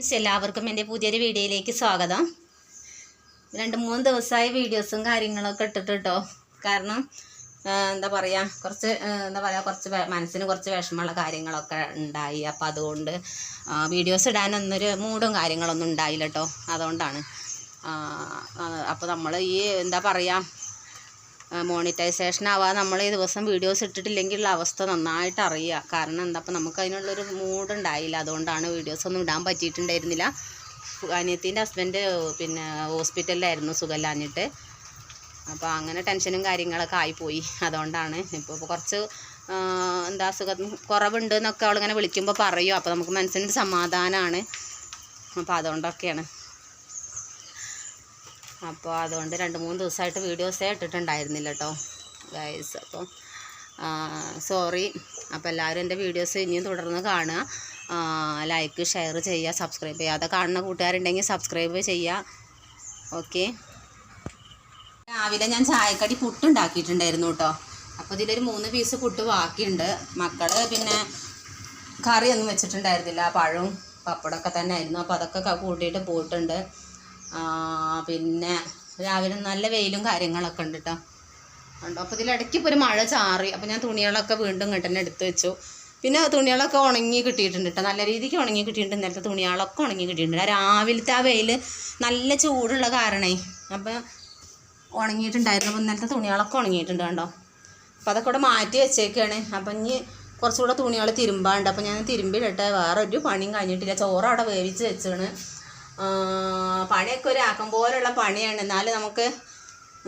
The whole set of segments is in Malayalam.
ഫ്രണ്ട്സ് എല്ലാവർക്കും എന്റെ പുതിയൊരു വീഡിയോയിലേക്ക് സ്വാഗതം. രണ്ട് മൂന്ന് ദിവസമായ വീഡിയോസും കാര്യങ്ങളൊക്കെ ഇട്ടിട്ട് കേട്ടോ കാരണം എന്താ പറയുക കുറച്ച് എന്താ പറയുക കുറച്ച് മനസ്സിന് കുറച്ച് വിഷമമുള്ള കാര്യങ്ങളൊക്കെ ഉണ്ടായി. അപ്പം അതുകൊണ്ട് വീഡിയോസ് ഇടാനൊന്നൊരു മൂഡും കാര്യങ്ങളൊന്നും ഉണ്ടായില്ല കേട്ടോ അതുകൊണ്ടാണ് അപ്പോൾ നമ്മൾ ഈ എന്താ പറയുക മോണിറ്റൈസേഷൻ ആവാതെ നമ്മൾ ഈ ദിവസം വീഡിയോസ് ഇട്ടിട്ടില്ലെങ്കിലുള്ള അവസ്ഥ നന്നായിട്ട് അറിയുക കാരണം എന്താ അപ്പം നമുക്ക് അതിനുള്ളൊരു മൂഡ് ഉണ്ടായില്ല. അതുകൊണ്ടാണ് വീഡിയോസ് ഒന്നും ഇടാൻ പറ്റിയിട്ടുണ്ടായിരുന്നില്ല. അനിയത്തിന്റെ ഹസ്ബൻഡ് പിന്നെ ഹോസ്പിറ്റലിലായിരുന്നു സുഖമില്ലാഞ്ഞിട്ട്. അപ്പോൾ അങ്ങനെ ടെൻഷനും കാര്യങ്ങളൊക്കെ ആയിപ്പോയി. അതുകൊണ്ടാണ് ഇപ്പോൾ കുറച്ച് എന്താ അസുഖം കുറവുണ്ട് എന്നൊക്കെ അവളിങ്ങനെ വിളിക്കുമ്പോൾ പറയും. അപ്പോൾ നമുക്ക് മനസ്സിനൊരു സമാധാനമാണ് അപ്പോൾ അതുകൊണ്ടൊക്കെയാണ്. അപ്പോൾ അതുകൊണ്ട് രണ്ട് മൂന്ന് ദിവസമായിട്ട് വീഡിയോസേ ഇട്ടിട്ടുണ്ടായിരുന്നില്ല കേട്ടോ ഗൈസ് അപ്പം സോറി അപ്പോൾ എല്ലാവരും എന്റെ വീഡിയോസ് ഇനിയും തുടർന്ന് കാണുക. ലൈക്ക് ഷെയർ ചെയ്യുക സബ്സ്ക്രൈബ് ചെയ്യുക. അത് കാണുന്ന കൂട്ടുകാരുണ്ടെങ്കിൽ സബ്സ്ക്രൈബ് ചെയ്യുക. ഓക്കെ രാവിലെ ഞാൻ ചായക്കടി പുട്ടുണ്ടാക്കിയിട്ടുണ്ടായിരുന്നു കേട്ടോ. അപ്പോൾ ഇതിലൊരു മൂന്ന് പീസ് പുട്ട് ബാക്കിയുണ്ട്. മക്കൾ പിന്നെ കറിയൊന്നും വെച്ചിട്ടുണ്ടായിരുന്നില്ല. പഴവും പപ്പടമൊക്കെ തന്നെ ആയിരുന്നു അപ്പോൾ അതൊക്കെ കൂട്ടിയിട്ട് പോയിട്ടുണ്ട്. പിന്നെ രാവിലെ നല്ല വെയിലും കാര്യങ്ങളൊക്കെ ഉണ്ട് കേട്ടോ ഉണ്ടോ അപ്പോൾ ഇതിലിടയ്ക്ക് ഇപ്പോൾ ഒരു മഴ ചാറി. അപ്പോൾ ഞാൻ തുണികളൊക്കെ വീണ്ടും ഇങ്ങോട്ട് തന്നെ എടുത്ത് വെച്ചു. പിന്നെ തുണികളൊക്കെ ഉണങ്ങി കിട്ടിയിട്ടുണ്ട് കേട്ടോ നല്ല രീതിക്ക് ഉണങ്ങി കിട്ടിയിട്ടുണ്ട്. ഇന്നലത്തെ തുണികളൊക്കെ ഉണങ്ങി കിട്ടിയിട്ടുണ്ട്. രാവിലത്തെ ആ വെയിൽ നല്ല ചൂടുള്ള കാരണേ. അപ്പോൾ ഉണങ്ങിയിട്ടുണ്ടായിരുന്നു. അപ്പോൾ ഇന്നലത്തെ തുണികളൊക്കെ ഉണങ്ങിയിട്ടുണ്ട് കണ്ടോ? അപ്പോൾ അതൊക്കെ ഇവിടെ മാറ്റി വെച്ചേക്കാണ്. അപ്പം ഇനി കുറച്ചുകൂടെ തുണികൾ തിരുമ്പാണ്ട്. അപ്പോൾ ഞാൻ തിരുമ്പിയിട്ടെ വേറൊരു പണിയും കഴിഞ്ഞിട്ടില്ല. ചോറ് അവിടെ വേവിച്ച് വെച്ചാണ് പണിയൊക്കെ ഒരു ആക്കം പോലുള്ള പണിയാണ്. എന്നാലും നമുക്ക്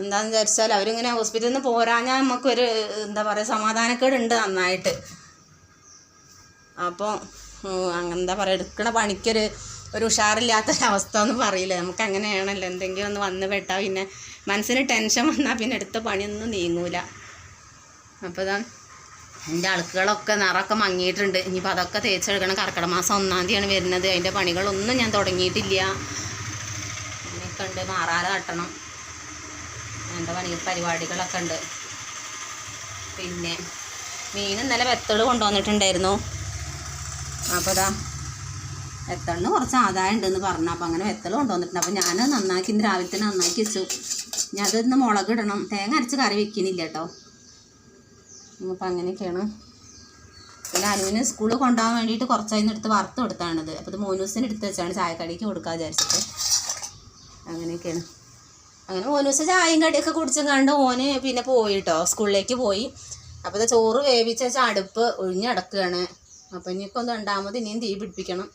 എന്താണെന്ന് വിചാരിച്ചാൽ അവരിങ്ങനെ ഹോസ്പിറ്റലിൽ നിന്ന് പോരാഞ്ഞാൽ നമുക്കൊരു എന്താ പറയുക സമാധാനക്കേടുണ്ട് നന്നായിട്ട്. അപ്പോൾ എന്താ പറയുക എടുക്കണ പണിക്കൊരു ഒരു ഉഷാറില്ലാത്തൊരവസ്ഥ ഒന്നും പറയില്ല. നമുക്ക് അങ്ങനെയാണല്ലോ എന്തെങ്കിലും ഒന്ന് വന്ന് പെട്ടാൽ പിന്നെ മനസ്സിന് ടെൻഷൻ വന്നാൽ പിന്നെ എടുത്ത പണിയൊന്നും നീങ്ങൂല. അപ്പോൾ ഇതാ. എന്റെ അളുക്കുകളൊക്കെ നിറമൊക്കെ മങ്ങിയിട്ടുണ്ട്. ഇനിയിപ്പോൾ അതൊക്കെ തേച്ചെടുക്കണം. കർക്കിടക മാസം ഒന്നാം തീയതിയാണ് വരുന്നത്. അതിന്റെ പണികളൊന്നും ഞാൻ തുടങ്ങിയിട്ടില്ല. അങ്ങനെയൊക്കെ ഉണ്ട്. മാറാല കട്ടണം അതിന്റെ പണി പരിപാടികളൊക്കെ ഉണ്ട്. പിന്നെ മീൻ ഇന്നലെ വെത്തൾ കൊണ്ടുവന്നിട്ടുണ്ടായിരുന്നു. അപ്പോൾ ഇതാ വെത്തളിന് കുറച്ച് ആദായം ഉണ്ടെന്ന് പറഞ്ഞു. അപ്പോൾ അങ്ങനെ വെത്തൾ കൊണ്ടുവന്നിട്ടുണ്ട്. അപ്പോൾ ഞാൻ നന്നാക്കി ഇന്ന് രാവിലെ തന്നെ നന്നാക്കി വെച്ചു. ഞാൻ അതൊന്ന് മുളക് ഇടണം തേങ്ങ അരച്ച് കറി വെക്കുന്നില്ല കേട്ടോ. അപ്പോൾ അങ്ങനെയൊക്കെയാണ്. പിന്നെ അനുവിന് സ്കൂളിൽ കൊണ്ടുപോകാൻ വേണ്ടിയിട്ട് കുറച്ചതിന് എടുത്ത് വറുത്ത് കൊടുത്താണിത്. അപ്പോൾ ഇത് മോനൂസിന് എടുത്ത് വെച്ചാണ് ചായക്കടിക്ക് കൊടുക്കാൻ വിചാരിച്ചിട്ട്. അങ്ങനെയൊക്കെയാണ്. അങ്ങനെ മോനൂസ് ചായയും കടിയൊക്കെ കുടിച്ചും കണ്ട് ഓന് പിന്നെ പോയി കേട്ടോ സ്കൂളിലേക്ക് പോയി. അപ്പോൾ ഇത് ചോറ് വേവിച്ച അടുപ്പ് ഒഴിഞ്ഞടക്കുകയാണ് അപ്പോൾ ഇനിയിപ്പോൾ ഒന്ന് രണ്ടാമത് ഇനിയും തീ പിടിപ്പിക്കണം.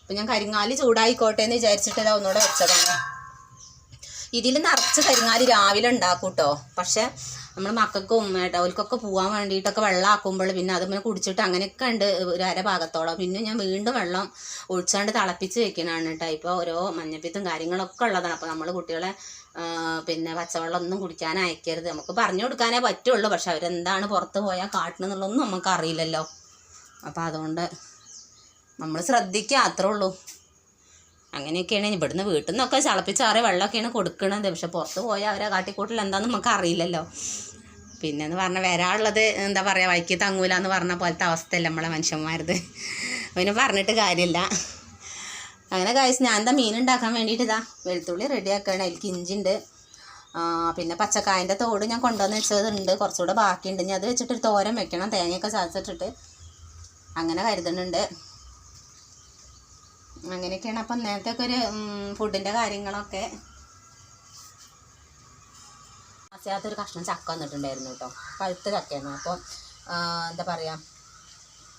അപ്പോൾ ഞാൻ കരിങ്ങാലി ചൂടായിക്കോട്ടെ എന്ന് വിചാരിച്ചിട്ട് ഇതാ ഒന്നുകൂടെ വെച്ചതാണ്. ഇതിൽ നിറച്ച് കരിങ്ങാലി രാവിലെ ഉണ്ടാക്കും കേട്ടോ പക്ഷെ നമ്മൾ മക്കൾക്കും ഏട്ടവൽക്കൊക്കെ പോകാൻ വേണ്ടിയിട്ടൊക്കെ വെള്ളം ആക്കുമ്പോൾ പിന്നെ അത് പിന്നെ കുടിച്ചിട്ട് അങ്ങനെയൊക്കെ ഉണ്ട് ഒരു അര ഭാഗത്തോളം. പിന്നെ ഞാൻ വീണ്ടും വെള്ളം ഒഴിച്ചാണ്ട് തിളപ്പിച്ച് വെക്കണതാണ് കേട്ടോ ഇപ്പോൾ ഓരോ മഞ്ഞപ്പിത്തും കാര്യങ്ങളൊക്കെ ഉള്ളതാണ്. അപ്പോൾ നമ്മൾ കുട്ടികളെ പിന്നെ പച്ചവെള്ളം ഒന്നും കുടിക്കാൻ അയക്കരുത്. നമുക്ക് പറഞ്ഞു കൊടുക്കാനേ പറ്റുള്ളൂ. പക്ഷെ അവരെന്താണ് പുറത്ത് പോയാൽ കാട്ടണമെന്നുള്ളതൊന്നും നമുക്ക് അറിയില്ലല്ലോ അപ്പോൾ അതുകൊണ്ട് നമ്മൾ ശ്രദ്ധിക്കുക അത്രേ ഉള്ളൂ. അങ്ങനെയൊക്കെയാണ്. ഇവിടുന്ന് വീട്ടിൽ നിന്നൊക്കെ ചളപ്പിച്ചാറിയ വെള്ളമൊക്കെയാണ് കൊടുക്കണത്. പക്ഷെ പുറത്ത് പോയാൽ അവരെ കാട്ടിക്കൂട്ടിൽ എന്താണെന്ന് നമുക്ക് അറിയില്ലല്ലോ. പിന്നെ എന്ന് പറഞ്ഞാൽ വരാനുള്ളത് എന്താ പറയുക വൈക്കി തങ്ങൂല എന്ന് പറഞ്ഞ പോലത്തെ അവസ്ഥയല്ല നമ്മളെ മനുഷ്യന്മാരത്. അവന് പറഞ്ഞിട്ട് കാര്യമില്ല. അങ്ങനെ കാഴ്ച ഞാൻ എന്താ മീൻ ഉണ്ടാക്കാൻ വേണ്ടിയിട്ട് ഇതാ വെളുത്തുള്ളി റെഡി ആക്കുകയാണ് അതിലേക്ക് ഇഞ്ചിണ്ട് പിന്നെ പച്ചക്കായന്റെ തോട് ഞാൻ കൊണ്ടുവന്ന് വെച്ചതുണ്ട് കുറച്ചുകൂടെ ബാക്കിയുണ്ട്. ഞാൻ അത് വെച്ചിട്ട് ഒരു തോരൻ വെക്കണം. തേങ്ങയൊക്കെ ചതച്ചിട്ടിട്ട്. അങ്ങനെ കരുതുന്നുണ്ട്. അങ്ങനെയൊക്കെയാണ്. അപ്പം നേരത്തെ ഒക്കെ ഒരു ഫുഡിന്റെ കാര്യങ്ങളൊക്കെ ഒരു കഷ്ണം ചക്ക വന്നിട്ടുണ്ടായിരുന്നു കേട്ടോ. പഴുത്ത ചക്കയാണ് അപ്പോൾ എന്താ പറയുക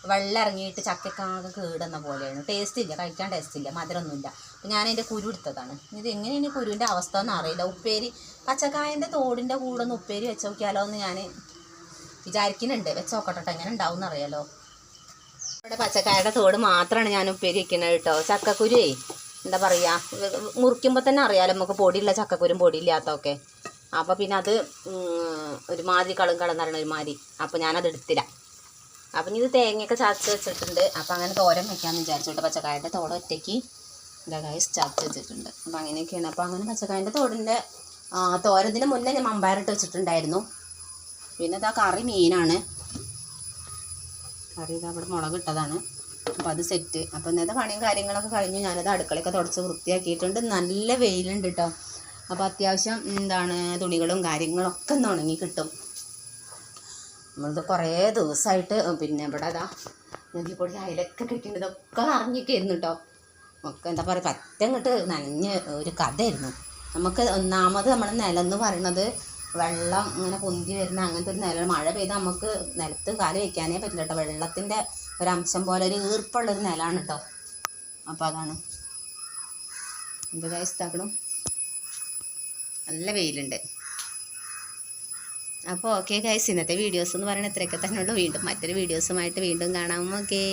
വെള്ളം ഇറങ്ങിയിട്ട് ചക്കയ്ക്ക് ആകെ കേടുന്ന പോലെയാണ് ടേസ്റ്റ് ഇല്ല. കഴിക്കാൻ ടേസ്റ്റ് ഇല്ല. മധുരമൊന്നുമില്ല. അപ്പം ഞാൻ അതിന്റെ കുരു എടുത്തതാണ്. ഇത് എങ്ങനെയാണ് കുരുവിന്റെ അവസ്ഥ എന്ന് അറിയില്ല ഉപ്പേരി പച്ചക്കായന്റെ തോടിന്റെ കൂടെ ഒന്ന് ഉപ്പേരി വെച്ച് നോക്കിയാലോ എന്ന് ഞാൻ വിചാരിക്കുന്നുണ്ട്. വെച്ച് നോക്കട്ടെ എങ്ങനെ ഉണ്ടാവും എന്നറിയാലോ ഇവിടെ പച്ചക്കായയുടെ തോട് മാത്രമാണ് ഞാൻ ഉപ്പേരി വെക്കുന്നത് കേട്ടോ ചക്കക്കുരുവേ എന്താ പറയുക മുറിക്കുമ്പോൾ തന്നെ അറിയാലോ നമുക്ക് പൊടിയുള്ള ചക്കക്കുരും പൊടിയില്ലാത്തൊക്കെ. അപ്പോൾ പിന്നെ അത് ഒരുമാതിരി കളും കളന്നറിയണ ഒരുമാതിരി. അപ്പോൾ ഞാനത് എടുത്തില്ല അപ്പം ഇത് തേങ്ങയൊക്കെ ചതച്ച് വെച്ചിട്ടുണ്ട്. അപ്പം അങ്ങനെ തോരൻ വെക്കാമെന്ന് വിചാരിച്ചോട്ടെ പച്ചക്കായന്റെ തോട് ഒറ്റയ്ക്ക് ഗൈസ് ചതച്ച് വെച്ചിട്ടുണ്ട്. അപ്പം അങ്ങനെയൊക്കെയാണ്. അപ്പോൾ അങ്ങനെ പച്ചക്കായന്റെ തോടിന്റെ തോരത്തിന് മുന്നേ ഞാൻ മമ്പാരിട്ട് വെച്ചിട്ടുണ്ടായിരുന്നു. പിന്നെ ഇതാ കറി മീനാണ് കറി ഇതാ ഇവിടെ മുളക് ഇട്ടതാണ്. അപ്പോൾ അത് സെറ്റ് അപ്പോൾ ഇന്നത്തെ പണിയും കാര്യങ്ങളൊക്കെ കഴിഞ്ഞ് ഞാനത് അടുക്കളയൊക്കെ തുടച്ച് വൃത്തിയാക്കിയിട്ടുണ്ട്. നല്ല വെയിലുണ്ട് കേട്ടോ അപ്പോൾ അത്യാവശ്യം എന്താണ് തുണികളും കാര്യങ്ങളൊക്കെ ഒന്ന് ഉണങ്ങി കിട്ടും. നമ്മളിത് കുറേ ദിവസമായിട്ട് പിന്നെ ഇവിടെ അതാ നെല്ലിപ്പൊടി അയിലൊക്കെ കിട്ടിയിട്ടുണ്ട്. ഇതൊക്കെ അറിഞ്ഞിരിക്കുന്നു കേട്ടോ ഒക്കെ എന്താ പറയുക പറ്റങ്ങട്ട് നനഞ്ഞ് ഒരു കഥയായിരുന്നു. നമുക്ക് ഒന്നാമത് നമ്മുടെ നിലം എന്ന് പറയണത് വെള്ളം ഇങ്ങനെ പൊന്തി വരുന്ന അങ്ങനത്തെ ഒരു നില മഴ പെയ്താൽ നമുക്ക് നിലത്ത് കാൽ വയ്ക്കാനേ പറ്റില്ല കേട്ടോ വെള്ളത്തിന്റെ ഒരു അംശം പോലെ ഒരു ഈർപ്പുള്ളൊരു നിലമാണ് കേട്ടോ അപ്പോൾ അതാണ്. എന്ത് കായസ്ഥാക്കണം നല്ല വെയിലുണ്ട്. അപ്പോൾ ഓക്കെ ഗൈസ് ഇന്നത്തെ വീഡിയോസ് എന്ന് പറയുന്നത് ഇത്രയൊക്കെ തന്നെ ഉള്ളൂ. വീണ്ടും മറ്റൊരു വീഡിയോസുമായിട്ട് വീണ്ടും കാണാം. ഓക്കേ